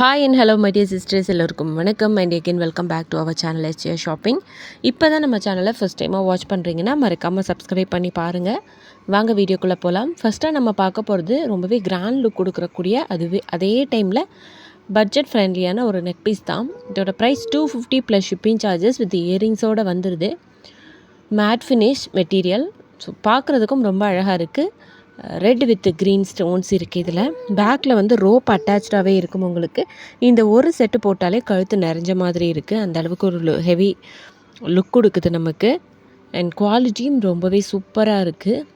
Hi and hello my dear sisters எல்லோருக்கும் வணக்கம். And again welcome back to our channel STR shopping இப்போ தான் நம்ம சேனலை ஃபஸ்ட் டைமாக வாட்ச் பண்ணுறீங்கன்னா மறக்காமல் சப்ஸ்கிரைப் பண்ணி பாருங்கள் வாங்க வீடியோக்குள்ளே போகலாம் ஃபஸ்ட்டாக நம்ம பார்க்க போகிறது ரொம்பவே கிராண்ட் லுக் கொடுக்குறக்கூடிய அதுவே அதே டைமில் பட்ஜெட் ஃப்ரெண்ட்லியான ஒரு நெக் பீஸ் தான். இதோட price two fifty plus shipping charges with இயரிங்ஸோடு வந்துடுது மேட் ஃபினிஷ் மெட்டீரியல் ஸோ பார்க்குறதுக்கும் ரொம்ப அழகாக இருக்குது ரெட் வித் க்ரீன் ஸ்டோன்ஸ் இருக்குது இதில். பேக்கில் வந்து ரோப் அட்டாச்சாகவே இருக்கும் உங்களுக்கு. இந்த ஒரு செட்டு போட்டாலே கழுத்து நிறைஞ்ச மாதிரி இருக்குது அந்த அளவுக்கு ஒரு ஹெவி லுக் கொடுக்குது நமக்கு. அண்ட் குவாலிட்டியும் ரொம்பவே சூப்பராக இருக்குது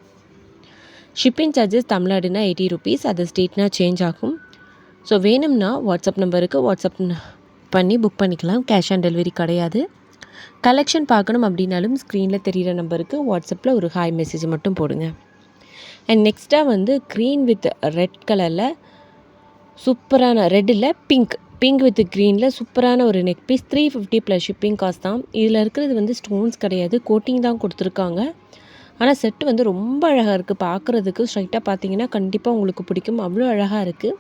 ஷிப்பிங் சார்ஜஸ் தமிழ்நாடுனா எயிட்டி ருபீஸ் அது ஸ்டேட்னா சேஞ்ச் ஆகும். ஸோ வேணும்னா வாட்ஸ்அப் நம்பருக்கு வாட்ஸ்அப் பண்ணி புக் பண்ணிக்கலாம். கேஷ் ஆன் டெலிவரி கிடையாது. கலெக்ஷன் பார்க்கணும் அப்படின்னாலும் ஸ்க்ரீனில் தெரிகிற நம்பருக்கு வாட்ஸ்அப்பில் ஒரு ஹாய் மெசேஜ் மட்டும் போடுங்க. அண்ட் நெக்ஸ்ட்டாக வந்து க்ரீன் வித் ரெட் கலரில் சூப்பரான ரெட்டில் பிங்க் பிங்க் வித் க்ரீனில் சூப்பரான ஒரு neck piece three fifty plus shipping cost தான். இதில் இருக்கிறது வந்து ஸ்டோன்ஸ் கிடையாது கோட்டிங் தான் கொடுத்துருக்காங்க. ஆனால் செட்டு வந்து ரொம்ப அழகாக இருக்குது பார்க்குறதுக்கு ஸ்ட்ரைட்டாக பார்த்தீங்கன்னா கண்டிப்பாக உங்களுக்கு பிடிக்கும். அவ்வளோ அழகாக இருக்குது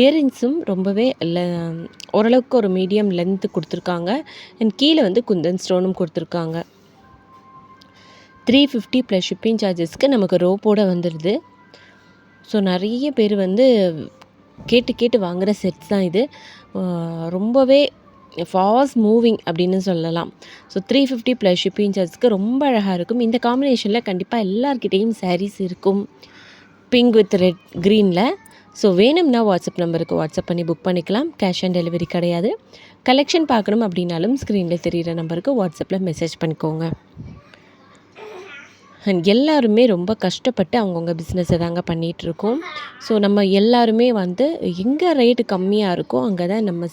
இயரிங்ஸும் ரொம்பவே ஓரளவுக்கு ஒரு மீடியம் லென்த்து கொடுத்துருக்காங்க. அண்ட் கீழே வந்து குந்தன் ஸ்டோனும் கொடுத்துருக்காங்க. த்ரீ ஃபிஃப்டி ப்ளஸ் ஷிப்பிங் சார்ஜஸ்க்கு நமக்கு ரோப்போடு வந்துடுது ஸோ நிறைய பேர் வந்து கேட்டு கேட்டு வாங்குகிற செட்ஸ் தான் இது. ரொம்பவே ஃபாஸ்ட் மூவிங் அப்படின்னு சொல்லலாம். So three fifty plus shipping சார்ஜஸ்க்கு ரொம்ப அழகாக இருக்கும். இந்த காம்பினேஷனில் கண்டிப்பாக எல்லாருக்கிட்டேயும் சாரீஸ் இருக்கும். பிங்க் வித் ரெட் க்ரீனில் ஸோ வேணும்னா வாட்ஸ்அப் நம்பருக்கு வாட்ஸ்அப் பண்ணி புக் பண்ணிக்கலாம். கேஷ் ஆன் டெலிவரி கிடையாது. கலெக்ஷன் பார்க்கணும் அப்படின்னாலும் ஸ்க்ரீனில் தெரிகிற நம்பருக்கு வாட்ஸ்அப்பில் மெசேஜ் பண்ணிக்கோங்க. எல்லாருமே ரொம்ப கஷ்டப்பட்டு அவங்கவுங்க பிஸ்னஸை தாங்க பண்ணிகிட்ருக்கோம் ஸோ நம்ம எல்லாருமே வந்து எங்கே ரேட்டு கம்மியாக இருக்கோ அங்கே தான் நம்ம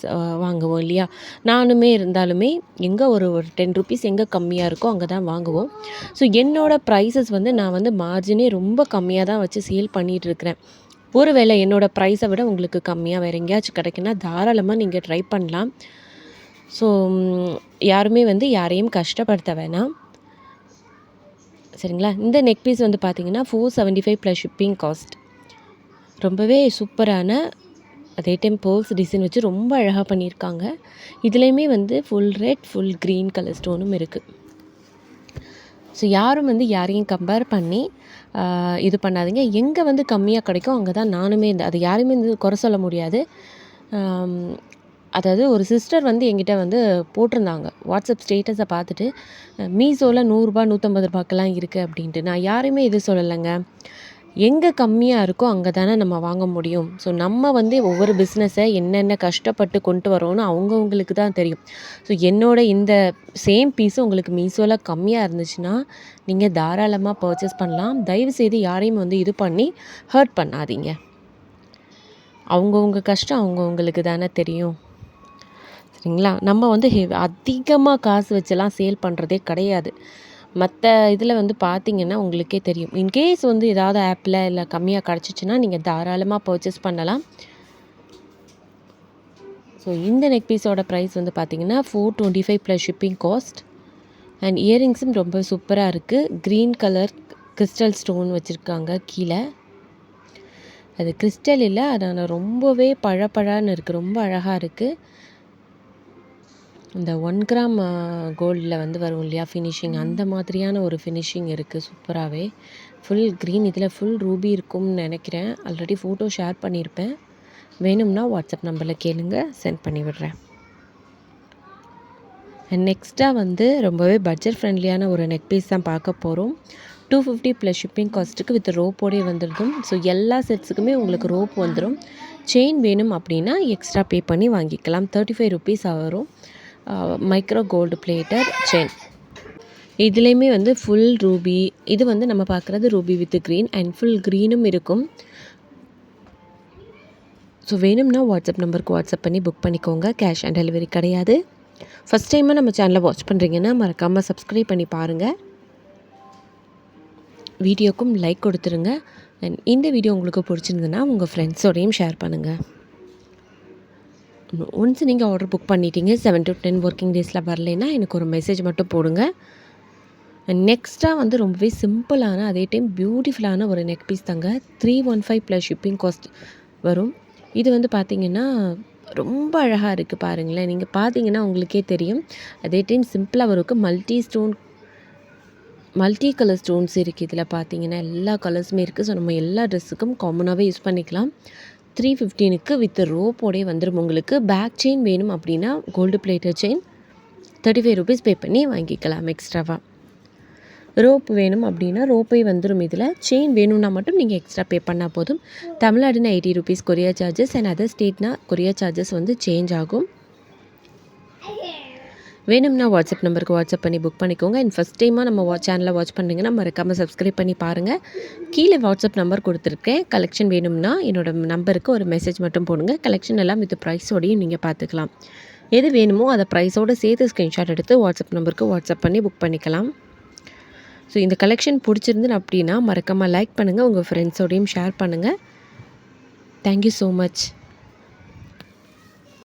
வாங்குவோம் இல்லையா? நானுமே இருந்தாலுமே எங்கே ஒரு ஒரு டென் ருபீஸ் எங்கே கம்மியாக இருக்கோ அங்கே தான் வாங்குவோம். ஸோ என்னோடய ப்ரைஸஸ் வந்து நான் வந்து மார்ஜினே ரொம்ப கம்மியாக தான் வச்சு சேல் பண்ணிகிட்ருக்கிறேன் ஒரு வேளை என்னோடய ப்ரைஸை விட உங்களுக்கு கம்மியாக வேறு எங்கேயாச்சும் கிடைக்குன்னா தாராளமாக நீங்கள் ட்ரை பண்ணலாம். ஸோ யாருமே வந்து யாரையும் கஷ்டப்படுத்த வேணாம். சரிங்களா? இந்த நெக் பீஸ் வந்து பார்த்தீங்கன்னா four seventy five plus shipping cost ரொம்பவே சூப்பரான அதே டைம் பேர்ல்ஸ் டிசைன் வச்சு ரொம்ப அழகாக பண்ணியிருக்காங்க. இதுலேயுமே வந்து full red full green colour ஸ்டோனும் இருக்குது ஸோ யாரும் வந்து யாரையும் கம்பேர் பண்ணி இது பண்ணாதீங்க. எங்கே வந்து கம்மியாக கிடைக்கும் அங்கே தான் நானுமே இந்த அது யாருமே வந்து குறை சொல்ல முடியாது. அதாவது ஒரு சிஸ்டர் வந்து என்கிட்ட வந்து போட்டிருந்தாங்க. வாட்ஸ்அப் ஸ்டேட்டஸை பார்த்துட்டு மீஷோவில் நூறுரூபா நூற்றம்பது ரூபாய்க்கெல்லாம் இருக்குது அப்படின்ட்டு. நான் யாரையுமே இது சொல்லலைங்க. எங்கே கம்மியாக இருக்கோ அங்கே தானே நம்ம வாங்க முடியும். ஸோ நம்ம வந்து ஒவ்வொரு பிஸ்னஸை என்னென்ன கஷ்டப்பட்டு கொண்டு வரோன்னு அவங்கவுங்களுக்கு தான் தெரியும். ஸோ என்னோட இந்த சேம் பீஸும் உங்களுக்கு மீஷோவில் கம்மியாக இருந்துச்சுன்னா நீங்கள் தாராளமாக பர்ச்சேஸ் பண்ணலாம். தயவுசெய்து யாரையும் வந்து இது பண்ணி ஹர்ட் பண்ணாதீங்க. அவங்கவுங்க கஷ்டம் அவங்கவுங்களுக்கு தானே தெரியும். சரிங்களா? நம்ம வந்து ஹெ அதிகமாக காசு வச்செல்லாம் சேல் பண்ணுறதே கிடையாது. மற்ற இதில் வந்து பார்த்திங்கன்னா உங்களுக்கே தெரியும். இன்கேஸ் வந்து ஏதாவது ஆப்பில் இல்லை கம்மியாக கிடச்சிச்சின்னா நீங்கள் தாராளமாக பர்ச்சேஸ் பண்ணலாம். ஸோ இந்த நெக் பீஸோட ப்ரைஸ் வந்து பார்த்திங்கன்னா four twenty five plus shipping cost and இயரிங்ஸும் ரொம்ப சூப்பராக இருக்குது க்ரீன் கலர் கிறிஸ்டல் ஸ்டோன் வச்சுருக்காங்க கீழே. அது கிறிஸ்டல் இல்லை அதனால் ரொம்பவே பழப்பழான்னு இருக்குது ரொம்ப அழகாக இருக்குது இந்த ஒன் கிராம் கோல்டில் வந்து வரும் இல்லையா ஃபினிஷிங் அந்த மாதிரியான ஒரு ஃபினிஷிங் இருக்குது சூப்பராகவே ஃபுல் க்ரீன் இதில் ஃபுல் ரூபி இருக்கும்னு நினைக்கிறேன். ஆல்ரெடி ஃபோட்டோ ஷேர் பண்ணியிருப்பேன். வேணும்னா வாட்ஸ்அப் நம்பரில் கேளுங்க சென்ட் பண்ணி விடுறேன். நெக்ஸ்ட்டாக வந்து ரொம்பவே பட்ஜெட் ஃப்ரெண்ட்லியான ஒரு நெக் பீஸ் தான் பார்க்க போகிறோம் டூ ஃபிஃப்டி ப்ளஸ் ஷிப்பிங் காஸ்ட்டுக்கு வித் ரோப்போடே வந்துடும் ஸோ எல்லா செட்ஸுக்குமே உங்களுக்கு ரோப் வந்துடும் செயின் வேணும் அப்படின்னா எக்ஸ்ட்ரா பே பண்ணி வாங்கிக்கலாம். தேர்ட்டி ஃபைவ் ருபீஸ் வரும். Micro gold plated chain. இதுலேயுமே வந்து ஃபுல் ரூபி இது வந்து நம்ம பார்க்குறது ruby with green and full க்ரீனும் இருக்கும். ஸோ வேணும்னா வாட்ஸ்அப் நம்பருக்கு வாட்ஸ்அப் பண்ணி புக் பண்ணிக்கோங்க. கேஷ் ஆன் டெலிவரி கிடையாது. ஃபஸ்ட் டைமாக நம்ம சேனலை வாட்ச் பண்ணுறீங்கன்னா மறக்காமல் சப்ஸ்கிரைப் பண்ணி பாருங்கள் வீடியோக்கும் லைக் கொடுத்துருங்க. அண்ட் இந்த வீடியோ உங்களுக்கு பிடிச்சிருந்ததுன்னா உங்கள் ஃப்ரெண்ட்ஸோடையும் ஷேர் பண்ணுங்கள் ஒன்ஸ் நீங்கள் ஆர்டர் புக் பண்ணிட்டீங்க செவன் டு டென் ஒர்க்கிங் டேஸில் வரலைன்னா எனக்கு ஒரு மெசேஜ் மட்டும் போடுங்க. நெக்ஸ்ட்டாக வந்து ரொம்பவே சிம்பிளான அதே டைம் பியூட்டிஃபுல்லான ஒரு நெக் பீஸ் தாங்க. Three one five plus shipping cost வரும். இது வந்து பார்த்திங்கன்னா ரொம்ப அழகாக இருக்குது பாருங்களேன். நீங்கள் பார்த்தீங்கன்னா உங்களுக்கே தெரியும். அதே டைம் சிம்பிளாக இருக்கும் multi stone multi colour stones இருக்குது இதில் பார்த்தீங்கன்னா எல்லா கலர்ஸுமே இருக்குது ஸோ நம்ம எல்லா ட்ரெஸ்ஸுக்கும் காமனாகவே யூஸ் பண்ணிக்கலாம். த்ரீ ஃபிஃப்டீனுக்கு வித் ரோப்போடே வந்துடும் உங்களுக்கு பேக் செயின் வேணும் அப்படின்னா gold plater chain thirty five rupees pay பண்ணி வாங்கிக்கலாம் எக்ஸ்ட்ராவாக ரோப் வேணும் அப்படின்னா ரோப்பே வந்துடும் இதில். செயின் வேணும்னா மட்டும் நீங்கள் எக்ஸ்ட்ரா பே பண்ணால் போதும். தமிழ்நாடுனா eighty rupees courier charges and other ஸ்டேட்னா courier charges வந்து சேஞ்ச் ஆகும். வேணும்னா வாட்ஸ்அப் நம்பருக்கு வாட்ஸ்அப் பண்ணி புக் பண்ணிக்கோங்க. அண்ட் ஃபஸ்ட் டைமாக நம்ம வா சேனலை வாட்ச் பண்ணுறீங்கன்னா மறக்காமல் சப்ஸ்கிரைப் பண்ணி பாருங்கள் கீழே வாட்ஸ்அப் நம்பர் கொடுத்துருக்கேன். கலெக்ஷன் வேணும்னா என்னோட நம்பருக்கு ஒரு மெசேஜ் மட்டும் போடுங்க. கலெக்ஷன் எல்லாம் வித் ப்ரைஸோடையும் நீங்கள் பார்த்துக்கலாம் எது வேணுமோ அதை ப்ரைஸோடு சேர்த்து ஸ்க்ரீன்ஷாட் எடுத்து வாட்ஸ்அப் நம்பருக்கு வாட்ஸ்அப் பண்ணி புக் பண்ணிக்கலாம். ஸோ இந்த கலெக்ஷன் பிடிச்சிருந்து அப்படின்னா மறக்காமல் லைக் பண்ணுங்கள் உங்கள் ஃப்ரெண்ட்ஸோடையும் ஷேர் பண்ணுங்கள் தேங்க்யூ ஸோ மச்